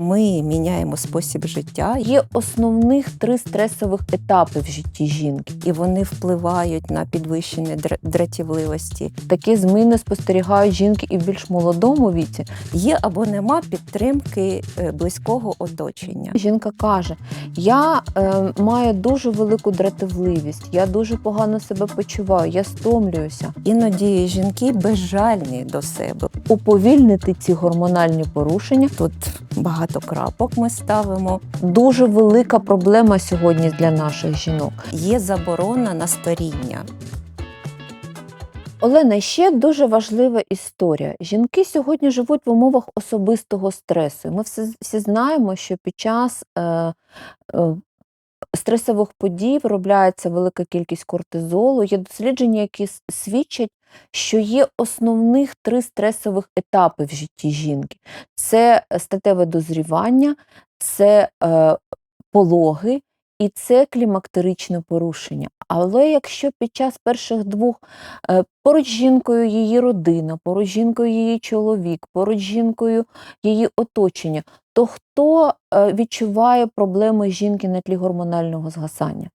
ми міняємо спосіб життя, Є основних три стресових етапи в житті жінки. і вони впливають на підвищення дратівливості. Такі зміни спостерігають жінки і в більш молодому віці. Є або нема підтримки е, близького оточення. Жінка каже: Я е, маю дуже велику дратівливість, я дуже погано себе почуваю, я стомлююся. Іноді жінки безжальні до себе. Уповільнити ці гормональні порушення Тут багато крапок ми ставимо. дуже велика проблема сьогодні для наших жінок. Є заборона на старіння. Олена, ще дуже важлива історія. Жінки сьогодні живуть в умовах особистого стресу. Ми всі, всі знаємо, що під час е, е, стресових подій виробляється велика кількість кортизолу. Є дослідження, які свідчать, що є основних три стресових етапи в житті жінки: це статеве дозрівання, це е, пологи і це клімактеричне порушення. Але якщо під час перших двох е, поруч жінкою її родина, поруч жінкою її чоловік, поруч жінкою її оточення, то хто е, відчуває проблеми жінки на тлі гормонального згасання?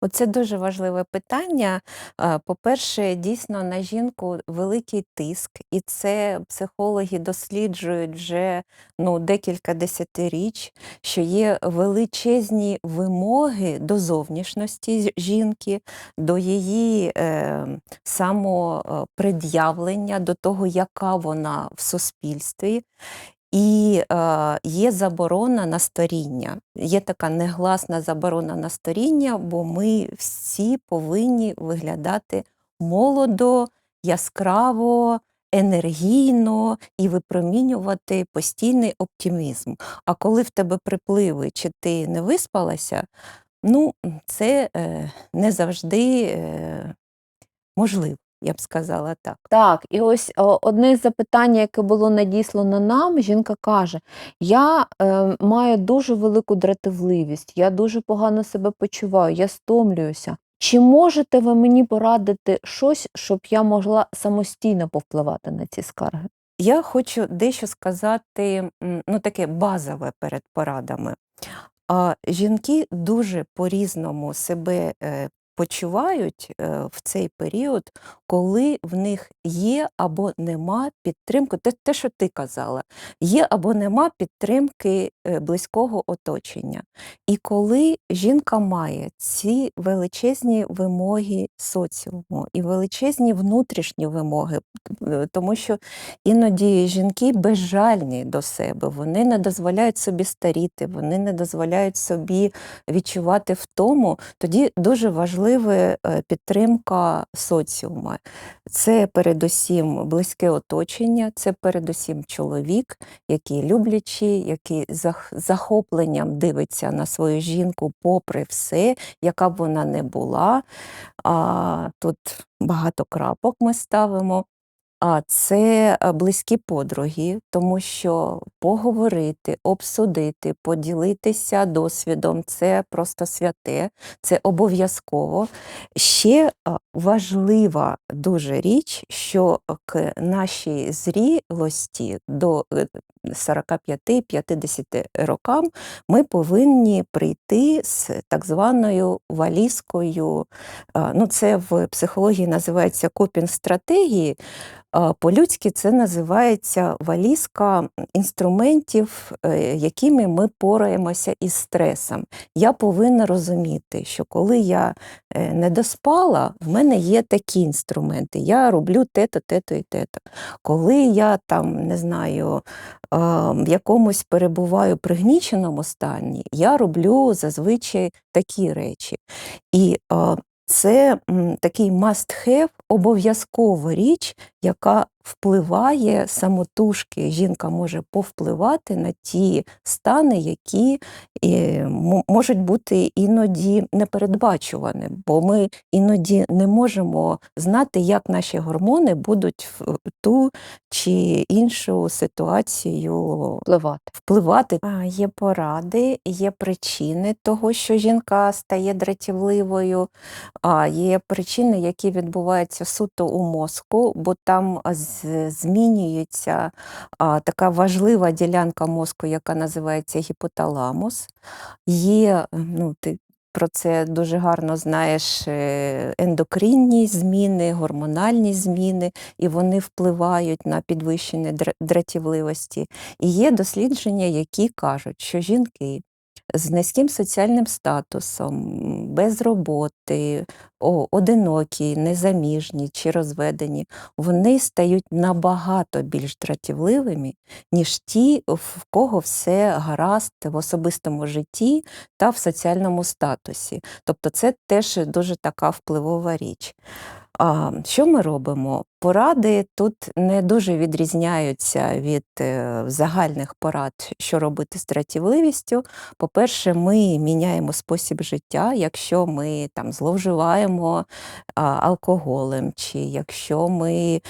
Оце дуже важливе питання. Е, По-перше, дійсно на жінку великий тиск, і це психологи досліджують вже ну, декілька десятиріч, що є величезні вимоги до зовнішності жінки, до її е, самопред'явлення, до того, яка вона в суспільстві. І е, є заборона на старіння. Є така негласна заборона на старіння, бо ми всі повинні виглядати молодо, яскраво, енергійно і випромінювати постійний оптимізм. А коли в тебе припливи, чи ти не виспалася, ну це е, не завжди е, можливо, я б сказала так. Так, і ось одне з запитань, яке було надіслано нам, жінка каже: Я е, маю дуже велику дратівливість, я дуже погано себе почуваю, я стомлююся. Чи можете ви мені порадити щось, щоб я могла самостійно повпливати на ці скарги? Я хочу дещо сказати, ну таке базове перед порадами. А жінки дуже по-різному себе е, почувають е, в цей період, коли в них є або нема підтримки. Те, те, що ти казала, є або нема підтримки е, близького оточення. І коли жінка має ці величезні вимоги соціуму і величезні внутрішні вимоги, е, тому що іноді жінки безжальні до себе, вони не дозволяють собі старіти, вони не дозволяють собі відчувати втому. Тоді дуже важлива підтримка соціуму. Це передусім близьке оточення, це передусім чоловік, який люблячий, який з захопленням дивиться на свою жінку попри все, яка б вона не була. А, тут багато крапок ми ставимо. А це е, близькі подруги, тому що поговорити, обсудити, поділитися досвідом це просто святе, це обов'язково. Ще важлива дуже річ, що к нашій зрілості до е, 45-50 рокам ми повинні прийти з так званою валізкою. Ну, це в психології називається копінг-стратегії. По-людськи це називається валізка інструментів, е, якими ми пораємося із стресом. Я повинна розуміти, що коли я не доспала, в мене є такі інструменти. Я роблю те-то, те-то і те-то. Коли я там не знаю, в якомусь перебуваю пригніченому стані, я роблю зазвичай такі речі. І це такий must-have, обов'язкова річ, яка впливає самотужки. Жінка може повпливати на ті стани, які е, можуть бути іноді непередбачувані, бо ми іноді не можемо знати, як наші гормони будуть в ту чи іншу ситуацію Впливати. впливати. А, Є поради, є причини того, що жінка стає дратівливою, а є причини, які відбуваються суто у мозку, бо там з- змінюється а, така важлива ділянка мозку, яка називається гіпоталамус. Є, ну, ти про це дуже гарно знаєш, е, ендокринні зміни, гормональні зміни, і вони впливають на підвищення дратівливості. І є дослідження, які кажуть, що жінки з низьким соціальним статусом, без роботи, одинокі, незаміжні чи розведені, вони стають набагато більш дратівливими, ніж ті, в кого все гаразд в особистому житті та в соціальному статусі. Тобто це теж дуже така впливова річ. А, що ми робимо? Поради тут не дуже відрізняються від е, загальних порад, що робити з дратівливістю. По-перше, ми міняємо спосіб життя, якщо ми там зловживаємо алкоголем, чи якщо ми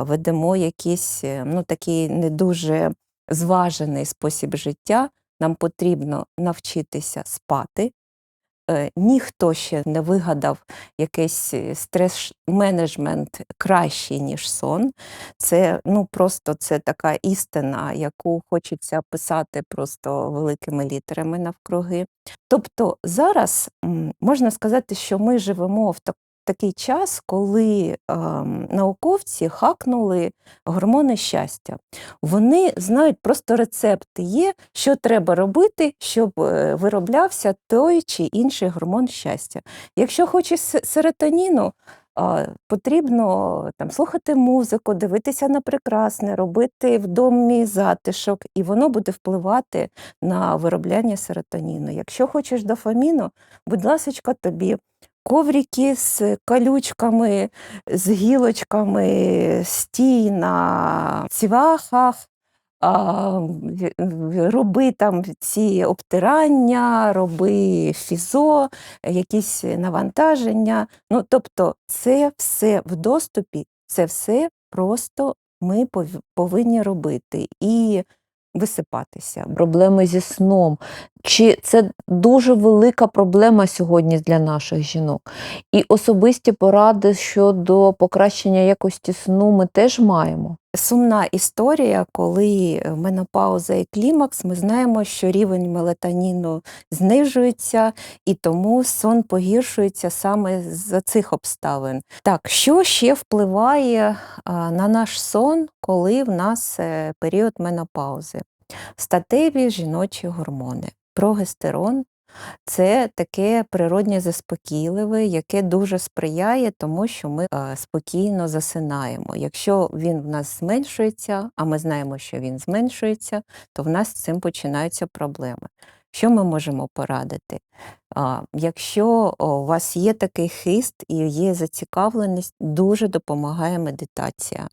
ведемо якийсь е, ну, такий не дуже зважений спосіб життя, нам потрібно навчитися спати. Е, Ніхто ще не вигадав якийсь е, стрес-менеджмент кращий, ніж сон. Це ну просто це така істина, яку хочеться писати просто великими літерами навкруги. Тобто зараз можна сказати, що ми живемо в так- такий час, коли ем, науковці хакнули гормони щастя. Вони знають просто рецепти є, що треба робити, щоб е, вироблявся той чи інший гормон щастя. Якщо хочеш серотоніну, а, потрібно там слухати музику, дивитися на прекрасне, робити в домі затишок, і воно буде впливати на виробляння серотоніну. Якщо хочеш дофаміну, будь ласка, тобі коврики з колючками, з гілочками, стій на цвяхах. Роби там ці обтирання, роби фізо, якісь навантаження. Ну, тобто, це все в доступі, це все просто ми повинні робити і висипатися. Проблеми зі сном. Чи це дуже велика проблема сьогодні для наших жінок? І особисті поради щодо покращення якості сну ми теж маємо. Сумна історія, коли менопауза і клімакс, ми знаємо, що рівень мелатоніну знижується, і тому сон погіршується саме з цих обставин. Так, що ще впливає на наш сон, коли в нас е, період менопаузи? Статеві жіночі гормони, прогестерон. Це таке природнє заспокійливе, яке дуже сприяє тому, що ми е, спокійно засинаємо. Якщо він в нас зменшується, а ми знаємо, що він зменшується, то в нас з цим починаються проблеми. Що ми можемо порадити? Якщо у вас є такий хист і є зацікавленість, дуже допомагає медитація.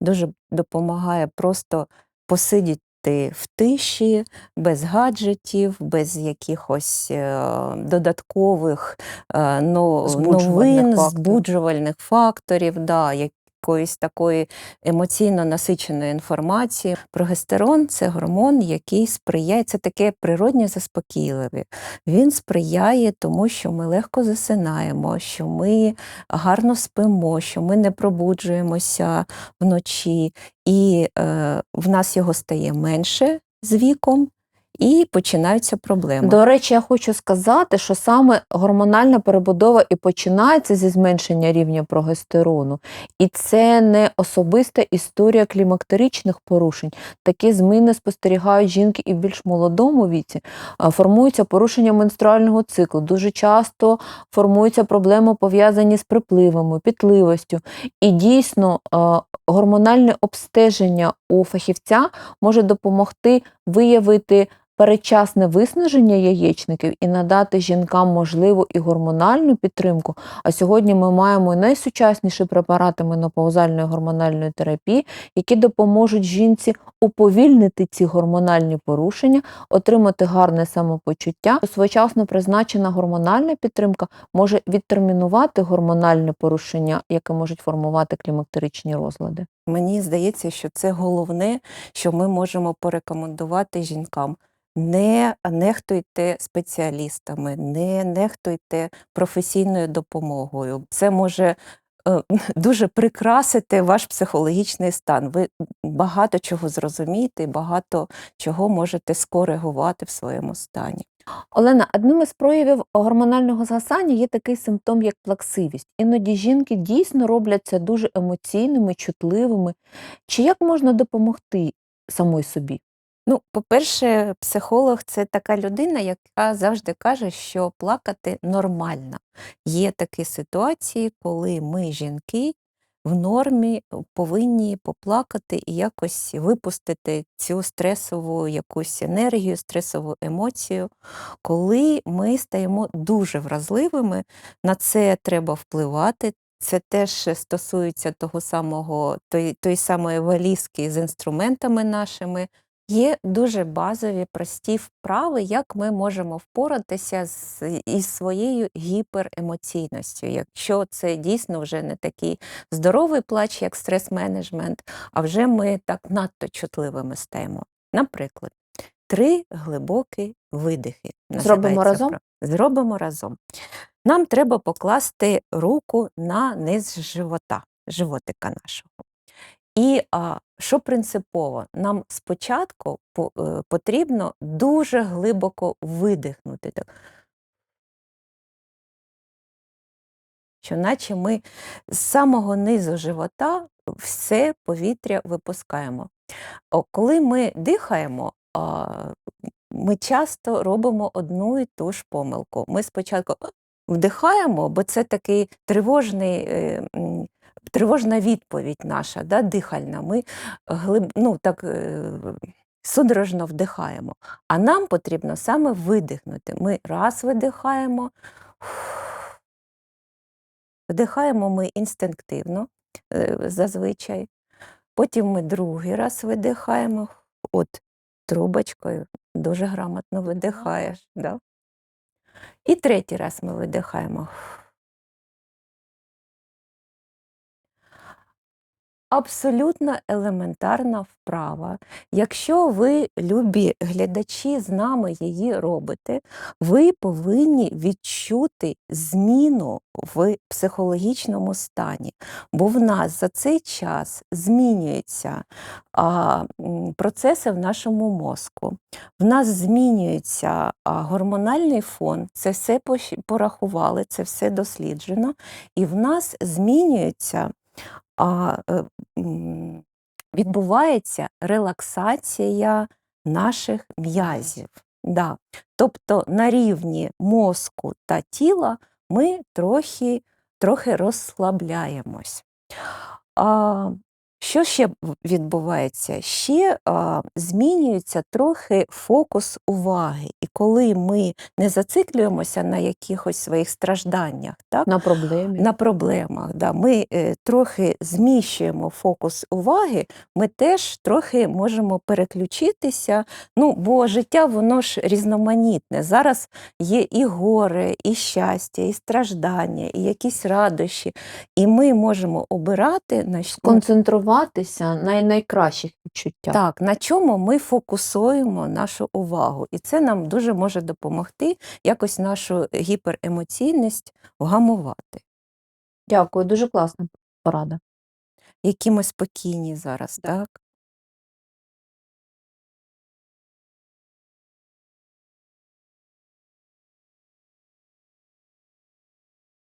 Дуже допомагає просто посидіти в тиші, без гаджетів, без якихось е, додаткових е, но- Збуджувальних новин, факторів. збуджувальних факторів, да, якоїсь такої емоційно насиченої інформації. Прогестерон це гормон, який сприяє, це таке природнє заспокійливе. Він сприяє тому, що ми легко засинаємо, що ми гарно спимо, що ми не пробуджуємося вночі, і е, в нас його стає менше з віком, і починаються проблеми. До речі, я хочу сказати, що саме гормональна перебудова і починається зі зменшення рівня прогестерону. І це не особиста історія клімактеричних порушень. Такі зміни спостерігають жінки і в більш молодому віці. Формуються порушення менструального циклу. Дуже часто формуються проблеми, пов'язані з припливами, пітливостю. І дійсно гормональне обстеження у фахівця може допомогти виявити передчасне виснаження яєчників і надати жінкам можливу і гормональну підтримку. А сьогодні ми маємо найсучасніші препарати менопаузальної гормональної терапії, які допоможуть жінці уповільнити ці гормональні порушення, отримати гарне самопочуття. Своєчасно призначена гормональна підтримка може відтермінувати гормональне порушення, яке можуть формувати клімактеричні розлади. Мені здається, що це головне, що ми можемо порекомендувати жінкам. Не нехтуйте спеціалістами, не нехтуйте професійною допомогою. Це може е, дуже прикрасите ваш психологічний стан. Ви багато чого зрозумієте, багато чого можете скоригувати в своєму стані. Олена, одним із проявів гормонального згасання є такий симптом, як плаксивість. Іноді жінки дійсно робляться дуже емоційними, чутливими. Чи як можна допомогти самой собі? Ну, по-перше, психолог це така людина, яка завжди каже, що плакати нормально. Є такі ситуації, коли ми, жінки, в нормі повинні поплакати і якось випустити цю стресову якусь енергію, стресову емоцію. Коли ми стаємо дуже вразливими, на це треба впливати. Це теж стосується того самого, той, той самої валізки з інструментами нашими. Є дуже базові прості вправи, як ми можемо впоратися з, із своєю гіперемоційністю. Якщо це дійсно вже не такий здоровий плач, як стрес-менеджмент, а вже ми так надто чутливими стаємо. Наприклад, три глибокі видихи. Зробимо разом? Зробимо разом. Нам треба покласти руку на низ живота, животика нашого. І а, що принципово, нам спочатку е, потрібно дуже глибоко видихнути. Так. Що наче ми з самого низу живота все повітря випускаємо. Коли ми дихаємо, ми часто робимо одну і ту ж помилку. Ми спочатку вдихаємо, бо це такий тривожний. Е, Тривожна відповідь наша, да, дихальна. Ми глиб, ну, так, е, судорожно вдихаємо. А нам потрібно саме видихнути. Ми раз видихаємо, вдихаємо ми інстинктивно е, зазвичай. Потім ми другий раз видихаємо, от трубочкою дуже грамотно видихаєш. Да? І третій раз ми видихаємо. Абсолютно елементарна вправа. Якщо ви, любі глядачі, з нами її робите, ви повинні відчути зміну в психологічному стані, бо в нас за цей час змінюються а, процеси в нашому мозку, в нас змінюється а, гормональний фон, це все порахували, це все досліджено, і в нас змінюється а, е, відбувається релаксація наших м'язів. Да. Тобто на рівні мозку та тіла ми трохи, трохи розслабляємось. А, що ще відбувається? Ще а, змінюється трохи фокус уваги. І коли ми не зациклюємося на якихось своїх стражданнях, так? На проблемі? на проблемах. Да. Ми е, трохи зміщуємо фокус уваги, ми теж трохи можемо переключитися. Ну, бо життя воно ж різноманітне. Зараз є і горе, і щастя, і страждання, і якісь радощі. І ми можемо обирати на щ- Концентруватися на найкращих відчуттях. так, на чому ми фокусуємо нашу увагу. І це нам дуже може допомогти якось нашу гіперемоційність вгамувати. Дякую, дуже класна порада. Які ми спокійні зараз, так?